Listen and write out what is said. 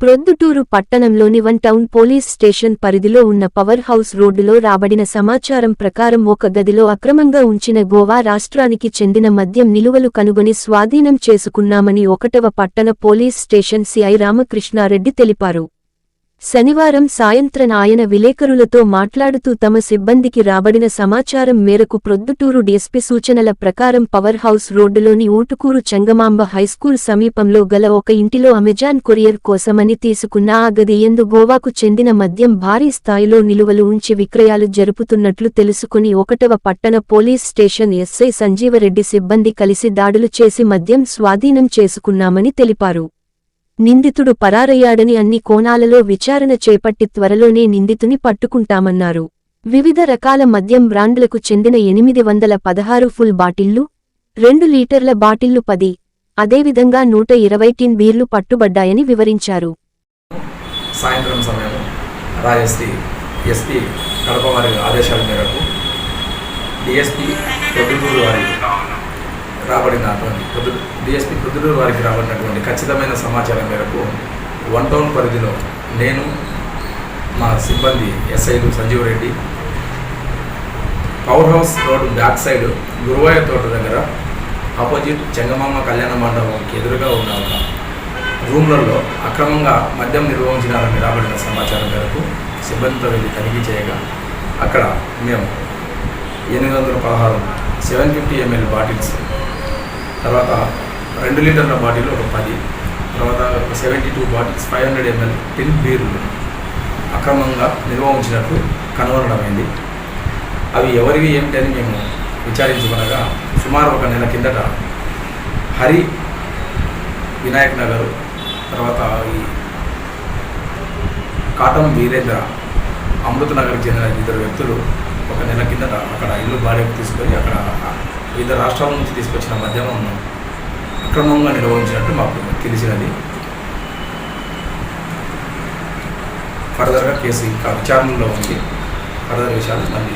ప్రొద్దుటూరు పట్టణంలోని one town police station పరిధిలో ఉన్న పవర్ హౌస్ రోడ్డులో రాబడిన సమాచారం ప్రకారం ఒక గదిలో అక్రమంగా ఉంచిన గోవా రాష్ట్రానికి చెందిన మద్యం నిలువలు కనుగొని స్వాధీనం చేసుకున్నామని ఒకటవ పట్టణ పోలీస్ స్టేషన్ సిఐ రామకృష్ణారెడ్డి తెలిపారు. శనివారం సాయంత్రం ఆయన విలేకరులతో మాట్లాడుతూ తమ సిబ్బందికి రాబడిన సమాచారం మేరకు ప్రొద్దుటూరు డీఎస్పీ సూచనల ప్రకారం పవర్ హౌస్ రోడ్డులోని ఊటుకూరు చంగమాంబ హైస్కూల్ సమీపంలో గల ఒక ఇంటిలో అమెజాన్ కొరియర్ కోసమని తీసుకున్న ఆ గది ఎందు గోవాకు చెందిన మద్యం భారీ స్థాయిలో నిలువలు ఉంచి విక్రయాలు జరుపుతున్నట్లు తెలుసుకుని ఒకటవ పట్టణ పోలీస్ స్టేషన్ ఎస్ఐ సంజీవరెడ్డి సిబ్బంది కలిసి దాడులు చేసి మద్యం స్వాధీనం చేసుకున్నామని తెలిపారు. నిందితుడు పరారయ్యాడని అన్ని కోణాలలో విచారణ చేపట్టి త్వరలోనే నిందితుని పట్టుకుంటామన్నారు. వివిధ రకాల మద్యం బ్రాండ్లకు చెందిన ఎనిమిది వందల పదహారు ఫుల్ బాటిళ్ళు రెండు లీటర్ల బాటిళ్ళు పది అదేవిధంగా నూట ఇరవై టిన్ బీర్లు పట్టుబడ్డాయని వివరించారు. సాయంత్రం సమయంలో రాజశ్రీ ఎస్పీ కడప వారి ఆదేశాల మేరకు డిఎస్పీ వారి రాబడినటువంటి పొద్దు డిఎస్పీ పొద్దుటూరు వారికి రాబడినటువంటి ఖచ్చితమైన సమాచారం మేరకు వన్ టౌన్ పరిధిలో నేను మా సిబ్బంది ఎస్ఐలు Sanjeev Reddy power house road back side గురువాయ తోట దగ్గర ఆపోజిట్ చెంగమామ కళ్యాణ మండపంకి ఎదురుగా ఉన్న ఒక రూమ్లలో అక్రమంగా మద్యం నిర్వహించినారని రాబడిన సమాచారం మేరకు సిబ్బందితో వెళ్ళి తనిఖీ చేయగా అక్కడ మేము ఎనిమిది వందల పదహారు సెవెన్ ఫిఫ్టీ ఎంఎల్ బాటిల్స్ తర్వాత రెండు లీటర్ల బాటిల్ ఒక పది తర్వాత seventy two bottles five hundred ML tin బీర్లు అక్రమంగా నిల్వ ఉంచినట్లు కనుగొనడమైంది. అవి ఎవరివి ఏమిటని మేము విచారించుకునగా సుమారు ఒక నెల కిందట హరి వినాయక్ నగర్ తర్వాత ఈ కాటం వీరేంద్ర అమృత నగర్కి చెందిన ఇద్దరు వ్యక్తులు ఒక నెల కిందట అక్కడ ఇల్లు బాడీకి తీసుకొని అక్కడ వివిధ రాష్ట్రాల నుంచి తీసుకొచ్చిన మద్యమం అక్రమంగా నిర్వహించినట్టు మాకు తెలిసినది. ఫర్దర్గా కేసు ఇంకా విచారణలో ఉంది. ఫర్దర్ విషయాలు మళ్ళీ